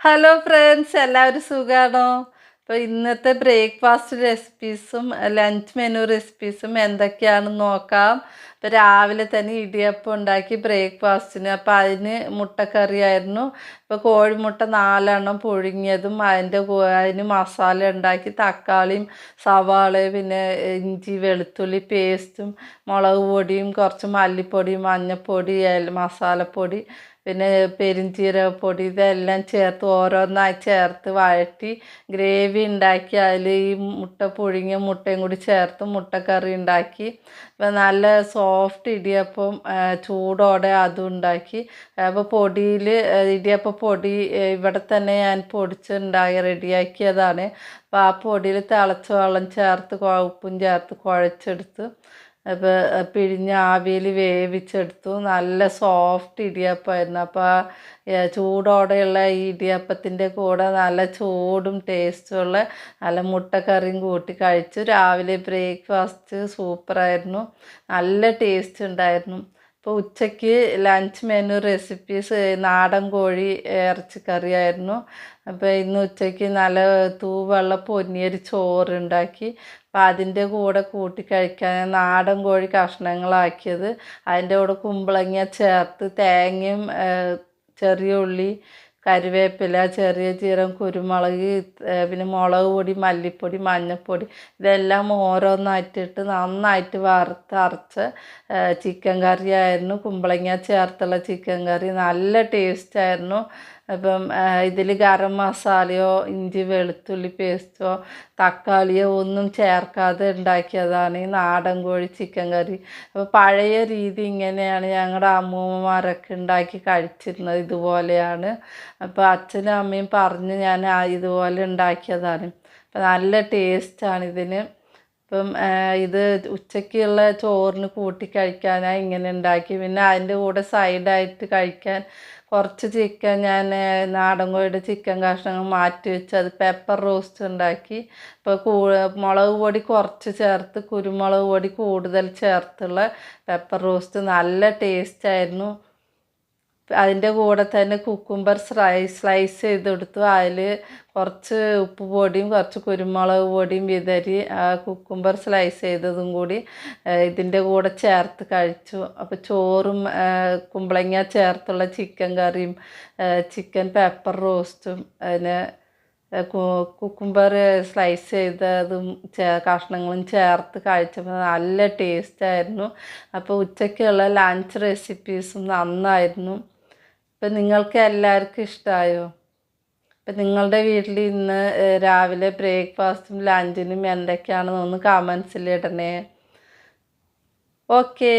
Hello friends എല്ലാവരും സുഖമാണോ അപ്പോൾ ഇന്നത്തെ ബ്രേക്ക്ഫാസ്റ്റ് റെസിപ്പീസും ലഞ്ച് മെനു റെസിപ്പീസും എന്തൊക്കെയാണെന്ന് നോക്കാം. അപ്പോൾ രാവിലെ തന്നെ ഇടിയപ്പം ഉണ്ടാക്കി ബ്രേക്ക്ഫാസ്റ്റിന് അപ്പോൾ അതിന് മുട്ടക്കറിയായിരുന്നു. ഇപ്പോൾ കോഴിമുട്ട നാലെണ്ണം പുഴുങ്ങിയതും അതിന്റെ അതിന് മസാല ഉണ്ടാക്കി തക്കാളിയും സവാളയും പിന്നെ ഇഞ്ചി വെളുത്തുള്ളി പേസ്റ്റും മുളക് പൊടിയും കുറച്ച് മല്ലിപ്പൊടിയും മഞ്ഞൾപ്പൊടി മസാലപ്പൊടി പിന്നെ പെരിഞ്ചീരകപ്പൊടി ഇതെല്ലാം ചേർത്ത് ഓരോന്നായി ചേർത്ത് വഴറ്റി ഗ്രേവി ഉണ്ടാക്കി അതിൽ ഈ മുട്ട പുഴുങ്ങിയ മുട്ടയും കൂടി ചേർത്ത് മുട്ടക്കറി ഉണ്ടാക്കി. നല്ല സോഫ്റ്റ് ഇടിയപ്പം ചൂടോടെ അതും ഉണ്ടാക്കി. അപ്പോൾ പൊടിയിൽ ഇടിയപ്പം പൊടി ഇവിടെ തന്നെ ഞാൻ പൊടിച്ചുണ്ടാക്കി റെഡിയാക്കിയതാണ്. അപ്പോൾ ആ പൊടിയിൽ തിളച്ച വെള്ളം ചേർത്ത് ഉപ്പും ചേർത്ത് കുഴച്ചെടുത്ത് അപ്പോൾ പിഴിഞ്ഞ് ആവിയിൽ വേവിച്ചെടുത്തു. നല്ല സോഫ്റ്റ് ഇടിയപ്പമായിരുന്നു. അപ്പോൾ ചൂടോടെയുള്ള ഈ ഇടിയപ്പത്തിന്റെ കൂടെ നല്ല ചൂടും ടേസ്റ്റുള്ള നല്ല മുട്ടക്കറിയും കൂട്ടി കഴിച്ചു. രാവിലെ ബ്രേക്ക്ഫാസ്റ്റ് സൂപ്പറായിരുന്നു. നല്ല ടേസ്റ്റ് ഉണ്ടായിരുന്നു. ഇപ്പോൾ ഉച്ചയ്ക്ക് ലഞ്ച് മെനു റെസിപ്പീസ് നാടൻ കോഴി ഇറച്ചിക്കറിയായിരുന്നു. അപ്പോൾ ഇന്ന് ഉച്ചയ്ക്ക് നല്ല തൂവെള്ള പൊന്നിയരി ചോറുണ്ടാക്കി. അപ്പോൾ അതിന്റെ കൂടെ കൂട്ടി കഴിക്കാൻ നാടൻ കോഴി കഷ്ണങ്ങളാക്കിയത്. അതിന്റെ കൂടെ കുമ്പളങ്ങ ചേർത്ത് തേങ്ങയും ചെറിയ ഉള്ളി കറിവേപ്പില ചെറിയ ജീരകം കുരുമുളക് പിന്നെ മുളക് പൊടി മല്ലിപ്പൊടി മഞ്ഞൾപ്പൊടി ഇതെല്ലാം ഓരോന്നായിട്ടിട്ട് നന്നായിട്ട് വറുത്ത് അരച്ച ചിക്കൻ കറിയായിരുന്നു. കുമ്പളങ്ങ ചേർത്തുള്ള ചിക്കൻ കറി നല്ല ടേസ്റ്റായിരുന്നു. അപ്പം ഇതിൽ ഗരം മസാലയോ ഇഞ്ചി വെളുത്തുള്ളി പേസ്റ്റോ തക്കാളിയോ ഒന്നും ചേർക്കാതെ ഉണ്ടാക്കിയതാണ് ഈ നാടൻ കോഴി ചിക്കൻ കറി. അപ്പോൾ പഴയ രീതി ഇങ്ങനെയാണ് ഞങ്ങളുടെ അമ്മൂമ്മമാരൊക്കെ ഉണ്ടാക്കി കഴിച്ചിരുന്നത് ഇതുപോലെയാണ്. അപ്പോൾ അച്ഛനും അമ്മയും പറഞ്ഞ് ഞാൻ ഇതുപോലെ ഉണ്ടാക്കിയതാണ്. അപ്പോൾ നല്ല ടേസ്റ്റാണ് ഇതിന്. ഇപ്പം ഇത് ഉച്ചയ്ക്കുള്ള ചോറിന് കൂട്ടി കഴിക്കാനായി ഇങ്ങനെ ഉണ്ടാക്കി. പിന്നെ അതിന്റെ കൂടെ സൈഡായിട്ട് കഴിക്കാൻ കുറച്ച് ചിക്കൻ ഞാൻ നാടൻ കോഴിയുടെ ചിക്കൻ കഷ്ണങ്ങൾ മാറ്റി വെച്ച് അത് പെപ്പർ റോസ്റ്റ് ഉണ്ടാക്കി. ഇപ്പോൾ കൂ മുളക് പൊടി കുറച്ച് ചേർത്ത് കുരുമുളക് പൊടി കൂടുതൽ ചേർത്തുള്ള പെപ്പർ റോസ്റ്റ് നല്ല ടേസ്റ്റായിരുന്നു അതിന്റെ കൂടെ തന്നെ കുക്കുംബർ സ്ലൈസ് സ്ലൈസ് ചെയ്തെടുത്തു അതിൽ കുറച്ച് ഉപ്പ് പൊടിയും കുറച്ച് കുരുമുളക് പൊടിയും വിതറി ആ കുക്കുംബർ സ്ലൈസ് ചെയ്തതും കൂടി ഇതിന്റെ കൂടെ ചേർത്ത് കഴിച്ചു. അപ്പോൾ ചോറും കുമ്പളങ്ങ ചേർത്തുള്ള ചിക്കൻ കറിയും ചിക്കൻ പെപ്പർ റോസ്റ്റും പിന്നെ കുക്കുംബർ സ്ലൈസ് ചെയ്തതും ചേ കഷ്ണങ്ങളും ചേർത്ത് കഴിച്ചപ്പോൾ നല്ല ടേസ്റ്റായിരുന്നു അപ്പോൾ ഉച്ചയ്ക്കുള്ള ലഞ്ച് റെസിപ്പീസും നന്നായിരുന്നു. ഇപ്പം നിങ്ങൾക്ക് എല്ലാവർക്കും ഇഷ്ടമായോ ഇപ്പം നിങ്ങളുടെ വീട്ടിൽ ഇന്ന് രാവിലെ ബ്രേക്ക്ഫാസ്റ്റും ലഞ്ചിനും എന്തൊക്കെയാണെന്നൊന്ന് കമൻസിൽ ഇടണേ. ഓക്കേ